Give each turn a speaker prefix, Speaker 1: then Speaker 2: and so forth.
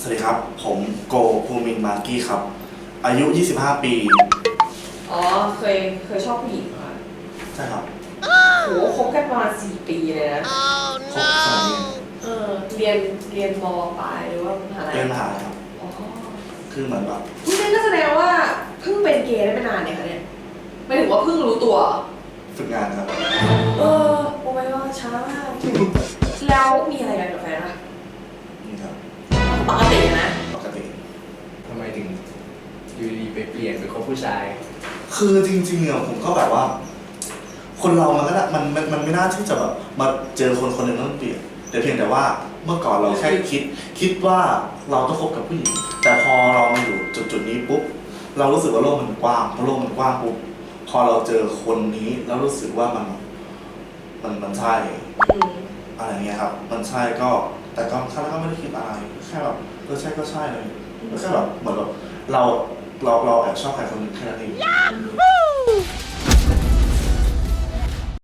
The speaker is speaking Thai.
Speaker 1: สวัสดีครับ ผมโกภูมินทร์มาร์กี้ครับ อายุ 25 ปี
Speaker 2: อ๋อ เคย เคยชอบผู้หญิงเหรอ
Speaker 1: ใช่ครับ
Speaker 2: โหคบกันประมาณสี่ปีเลยนะ
Speaker 1: ครบสมัยนี้
Speaker 2: เออ เรียน เรียนมปลายหรือว่ามหาลัย
Speaker 1: เรียนมหาลัยครับ
Speaker 2: อ๋อ
Speaker 1: คือเหมือนแบบ
Speaker 2: นี่นั่นก็แสดงว่าเพิ่งเป็นเกย์ได้ไม่นานเนี่ยคะเนี่ยไม่ถึงว่าเพิ่งรู้ตัว
Speaker 1: ฝึกงานครับ
Speaker 2: เออโอ้ไม่ว่าช้ามากแล้วมีอะไรกันกับแฟนปะ
Speaker 3: อยู่ดีไปเปลี่ยนไปคบผู้ชาย
Speaker 1: คือจริงๆอะผมก็แบบว่า คนเรามันก็น่ะมันมันมันไม่น่าที่จะแบบมาเจอคนคนหนึ่งแล้วมันเปลี่ยนแต่เพียงแต่ว่าเมื่อก่อนเราแค่คิด คิดว่าเราต้องคบกับผู้หญิง แต่พอเรามาอยู่จุดจุดๆนี้ปุ๊บเรารู้สึกว่าโลกมันกว้างพอโลกมันกว้างปุ๊บพอเราเจอคนนี้แล้วรู้สึกว่ามันมันมันใช่
Speaker 2: อืม
Speaker 1: อะไรเงี้ยครับ มันใช่ก็ แต่ก็ครั้งแรกก็ไม่ได้คิดอะไร แค่แบบเออใช่ก็ใช่เลยแล้วแค่แบบเหมือนแบบเรา เราเราแอบชอบใครคนหนึ่งแค่นั้นเอง